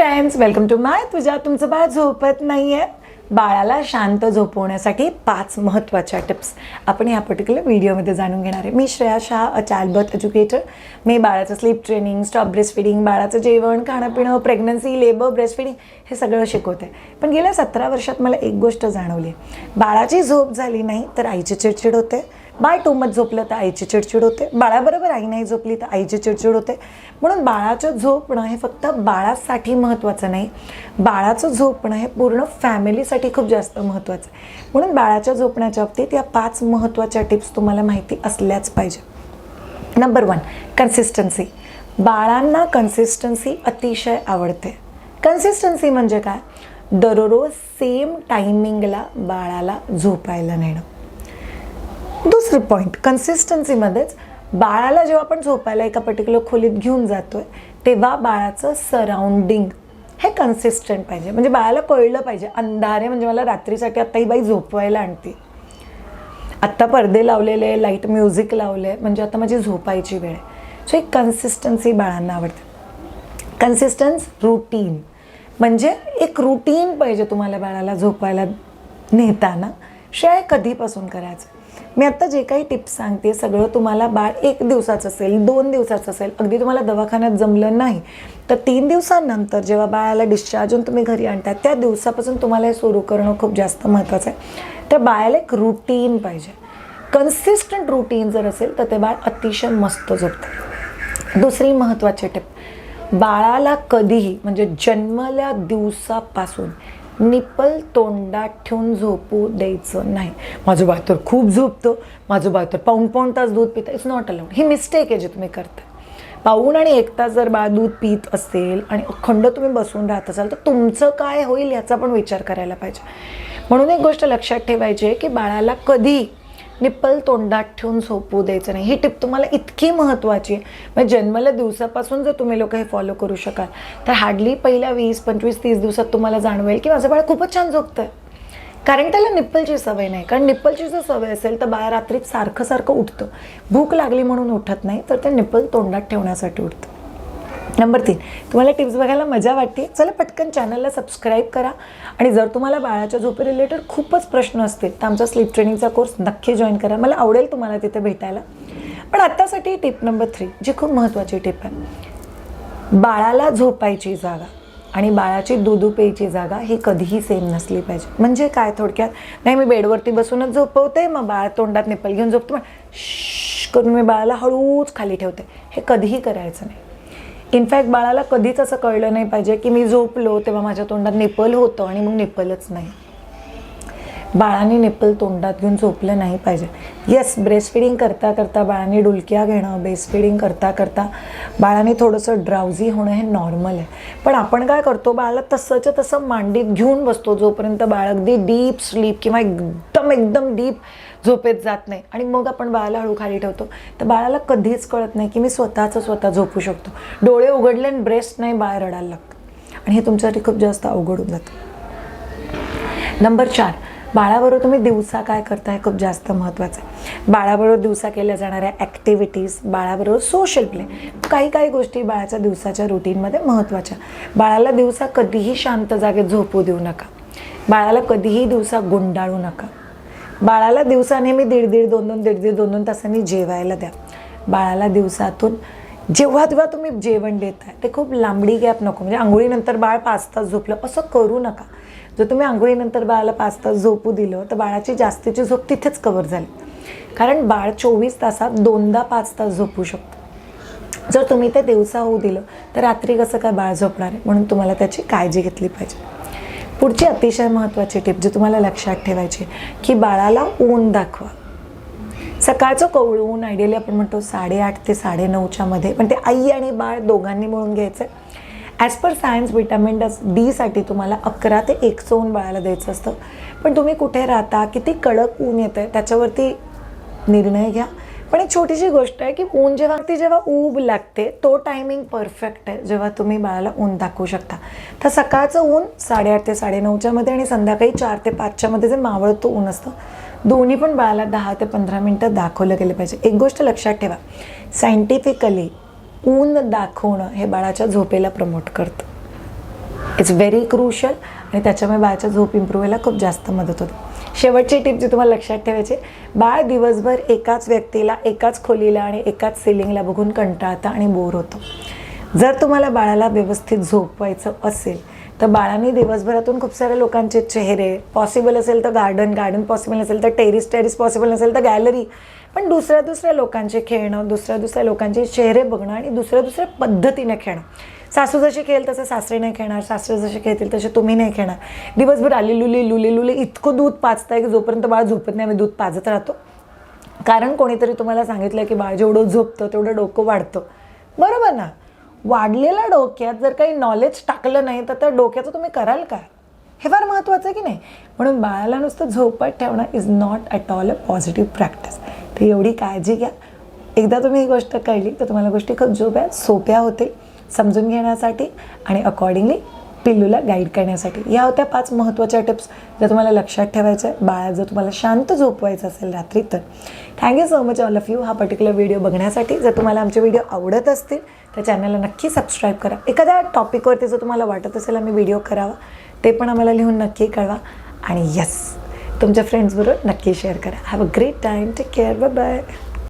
Friends welcome to माय तुझ्या तुमचं बाळ झोपत नाही आहे बाळाला शांत झोपवण्यासाठी पाच महत्त्वाच्या टिप्स आपण या पर्टिक्युलर व्हिडिओमध्ये जाणून घेणार आहे. मी Shreya Shah a childbirth educator मी बाळाचं sleep training stop breast feeding बाळाचं जेवण खाणंपिणं प्रेग्नन्सी लेबर ब्रेस्ट फिडिंग हे सगळं शिकवते. पण गेल्या सतरा वर्षात मला एक गोष्ट जाणवली. बाळाची झोप झाली नाही तर आईची चिडचिड होते. बाळ टोमत झोपलं तर आईची चिडचिड होते. बाळाबरोबर आई नाही झोपली तर आईची चिडचिड होते. म्हणून बाळाचं झोपणं हे फक्त बाळासाठी महत्त्वाचं नाही. बाळाचं झोपणं हे पूर्ण फॅमिलीसाठी खूप जास्त महत्त्वाचं आहे. म्हणून बाळाच्या झोपण्याच्या बाबतीत या पाच महत्त्वाच्या टिप्स तुम्हाला माहिती असल्याच पाहिजे. नंबर वन कन्सिस्टन्सी बाळांना कन्सिस्टन्सी अतिशय आवडते. कन्सिस्टन्सी म्हणजे काय? दररोज सेम टायमिंगला बाळाला झोपायला नेणं. दुसरं पॉईंट कन्सिस्टन्सीमध्येच बाळाला जेव्हा आपण झोपायला एका पर्टिक्युलर खोलीत घेऊन जातोय तेव्हा बाळाचं सराउंडिंग हे कन्सिस्टंट पाहिजे. म्हणजे बाळाला कळलं पाहिजे अंधारे म्हणजे मला रात्रीसाठी आत्ता ही बाई झोपवायला आणते. आत्ता पडदे लावलेले लाइट म्युझिक लावले म्हणजे आता माझी झोपायची वेळ आहे. सो एक कन्सिस्टन्सी बाळांना आवडते. कन्सिस्टन्स रुटीन म्हणजे एक रुटीन पाहिजे तुम्हाला बाळाला झोपायला नेताना. शेळ कधीपासून करायचं? मी आत्ता जे काही टिप्स सांगते सगळं तुम्हाला बाळ एक दिवसाचं असेल दोन दिवसाचं असेल अगदी तुम्हाला दवाखान्यात जमलं नाही तर तीन दिवसांनंतर जेव्हा बाळाला डिस्चार्ज होऊन तुम्ही घरी आणता त्या दिवसापासून तुम्हाला हे सुरू करणं खूप जास्त महत्त्वाचं आहे. तर बाळाला एक रुटीन पाहिजे. कन्सिस्टंट रुटीन जर असेल तर ते बाळ अतिशय मस्त झोपतं दुसरी महत्त्वाची टिप बाळाला कधीही म्हणजे जन्मल्या दिवसापासून निपल तोंडात ठेवून झोपू द्यायचं नाही. माझं बाय तर खूप झोपतं. माझं बाय तर पाऊण पाऊण तास दूध पितं. इट्स नॉट अलाउड ही मिस्टेक आहे जी तुम्ही करता पाऊण आणि एक तास जर बाळ दूध पित असेल आणि अखंड तुम्ही बसून राहत असाल तर तुमचं काय होईल याचा पण विचार करायला पाहिजे. म्हणून एक गोष्ट लक्षात ठेवायची आहे की बाळाला कधी निप्पल तोंडात ठेवून झोपू द्यायचं नाही. ही टिप तुम्हाला इतकी महत्त्वाची आहे. म्हणजे जन्मल्या दिवसापासून जर तुम्ही लोक हे फॉलो करू शकाल तर हार्डली पहिल्या वीस पंचवीस तीस दिवसात तुम्हाला जाणवेल की माझं बाळ खूपच छान झोपतं कारण त्याला निप्पलची सवय नाही. कारण निप्पलची जर सवय असेल तर बाळ रात्रीत सारखं सारखं उठतं. भूक लागली म्हणून उठत नाही तर ते निप्पल तोंडात ठेवण्यासाठी उठतं. नंबर तीन तुम्हाला टिप्स बघायला मजा वाटते चला पटकन चॅनलला सबस्क्राईब करा. आणि जर तुम्हाला बाळाच्या झोपे रिलेटेड खूपच प्रश्न असतील तर आमचा स्लीप ट्रेनिंगचा कोर्स नक्की जॉईन करा. मला आवडेल तुम्हाला तिथे भेटायला. पण आत्तासाठी टिप नंबर थ्री जी खूप महत्त्वाची टिप आहे. बाळाला झोपायची जागा आणि बाळाची दूध प्यायची जागा ही कधीही सेम नसली पाहिजे. म्हणजे काय थोडक्यात? नाही मी बेडवरती बसूनच झोपवते मग बाळ तोंडात निपल घेऊन झोपतो. मग करून मी बाळाला हळूच खाली ठेवते. हे कधीही करायचं नाही. इनफॅक्ट बाळाला कधीच असं कळलं नाही पाहिजे की मी झोपलो तेव्हा माझ्या तोंडात निपल होतं आणि मग निपलच नाही. बाळाने निपल तोंडात घेऊन झोपलं नाही पाहिजे. येस ब्रेस्ट फिडिंग करता करता बाळाने डुलक्या घेणं ब्रेस्ट फिडिंग करता करता बाळाने थोडंसं ड्राउझी होणं हे नॉर्मल आहे. पण आपण काय करतो बाळाला तसंच्या तसं मांडीत घेऊन बसतो जोपर्यंत बाळ अगदी डीप स्लीप किंवा एकदम एकदम डीप झोपेत जात नाही. आणि मग आपण बाळाला हळू खाली ठेवतो. तर बाळाला कधीच कळत नाही की मी स्वतःचं स्वतः झोपू शकतो. डोळे उघडले आणि ब्रेस्ट नाही बाळ रडायला लागतं. आणि हे तुमच्यासाठी खूप जास्त अवघड होऊन जातं. नंबर चार. बाळाबरोबर तुम्ही दिवसा काय करता हे खूप जास्त महत्त्वाचं आहे. बाळाबरोबर दिवसा केल्या जाणाऱ्या ॲक्टिव्हिटीज बाळाबरोबर सोशल प्ले काही काही गोष्टी बाळाच्या दिवसाच्या रुटीनमध्ये महत्त्वाच्या. बाळाला दिवसा कधीही शांत जागेत झोपू देऊ नका. बाळाला कधीही दिवसा गुंडाळू नका. बाळाला दिवसाने मी दीड दीड दोन दोन दीड दीड दोन दोन तासांनी जेवायला द्या. बाळाला दिवसातून जेव्हा तेव्हा तुम्ही जेवण देताय ते खूप लांबडी गॅप नको. म्हणजे आंघोळीनंतर बाळ पाच तास झोपलं असं करू नका. जर तुम्ही आंघोळीनंतर बाळाला पाच तास झोपू दिलं तर बाळाची जास्तीची झोप तिथेच कवर झाली. कारण बाळ चोवीस तासात दोनदा पाच तास झोपू शकतो. जर तुम्ही ते दिवसा होऊ दिलं तर रात्री कसं काय बाळ झोपणार आहे? म्हणून तुम्हाला त्याची काळजी घेतली पाहिजे. पुढची अतिशय महत्त्वाची टिप जी तुम्हाला लक्षात ठेवायची की बाळाला ऊन दाखवा. सकाळचं कवळ ऊन आयडियली आपण म्हणतो साडेआठ ते साडेनऊच्या मध्ये पण ते आई आणि बाळ दोघांनी मिळून घ्यायचं ॲज पर सायन्स विटॅमिन डस डीसाठी तुम्हाला अकरा ते एकचं ऊन बाळाला द्यायचं असतं. पण तुम्ही कुठे राहता किती कडक ऊन येतं आहे त्याच्यावरती निर्णय घ्या. पण एक छोटीशी गोष्ट आहे की ऊन जेव्हा ती जेव्हा ऊब लागते तो टायमिंग परफेक्ट आहे जेव्हा तुम्ही बाळाला ऊन दाखवू शकता. तर सकाळचं ऊन साडेआठ ते साडेनऊच्या मध्ये आणि संध्याकाळी चार ते पाचच्या मध्ये जे मावळतं ऊन असतं दोन्ही पण बाळाला दहा ते पंधरा मिनटं दाखवलं गेलं पाहिजे. एक गोष्ट लक्षात ठेवा सायंटिफिकली ऊन दाखवणं हे बाळाच्या झोपेला प्रमोट करतं. इट्स व्हेरी क्रुशल आणि त्याच्यामुळे बाळाच्या झोप इम्प्रूव्ह व्हायला खूप जास्त मदत होते. शेवटची टिप जी तुम्हाला लक्षात ठेवायची बाळ दिवसभर एकाच व्यक्तीला एकाच खोलीला आणि एकाच सिलिंगला बघून कंटाळतं आणि बोर होतं. जर तुम्हाला बाळाला व्यवस्थित झोपवायचं असेल तर बाळांनी दिवसभरातून खूप साऱ्या लोकांचे चेहरे पॉसिबल असेल तर गार्डन गार्डन पॉसिबल नसेल तर टेरिस टेरिस पॉसिबल नसेल तर गॅलरी पण दुसऱ्या दुसऱ्या लोकांचे खेळणं दुसऱ्या दुसऱ्या लोकांचे चेहरे बघणं आणि दुसऱ्या दुसऱ्या पद्धतीने खेळणं. सासू जशी खेळेल तसं सासरे नाही खेळणार सासरे जसे खेळतील तसे तुम्ही नाही खेळणार. दिवसभर आली लुली लुली लुली इतकं दूध पाचताय की जोपर्यंत बाळ झोपत नाही आम्ही दूध पाजत राहतो. कारण कोणीतरी तुम्हाला सांगितलं की बाळ जेवढं झोपतं तेवढं डोकं वाढतं. बरोबर ना? वाढलेल्या डोक्यात जर काही नॉलेज टाकलं नाही तर त्या डोक्याचं तुम्ही कराल काय हे फार महत्त्वाचं आहे की नाही? म्हणून बाळाला नुसतं झोपत ठेवणं is not at all a positive practice तर एवढी काळजी घ्या. एकदा तुम्ही ही गोष्ट कळली तर तुम्हाला गोष्टी खूप झोप्या सोप्या होतील. समजून घेण्यासाठी आणि अकॉर्डिंगली पिल्लूला गाईड करण्यासाठी. या होत्या पाच महत्त्वाच्या टिप्स जर तुम्हाला लक्षात ठेवायचं आहे बाळा जर तुम्हाला शांत झोपवायचं असेल रात्री तर thank you so much all of you हा पर्टिक्युलर व्हिडिओ बघण्यासाठी जर तुम्हाला आमचे व्हिडिओ आवडत असतील तर चॅनलला नक्की सबस्क्राईब करा. एखाद्या टॉपिकवरती जर तुम्हाला वाटत असेल आम्ही व्हिडिओ करावा ते पण आम्हाला लिहून नक्की कळवा. आणि यस तुमच्या फ्रेंड्सबरोबर नक्की शेअर करा. Have a great time take care bye bye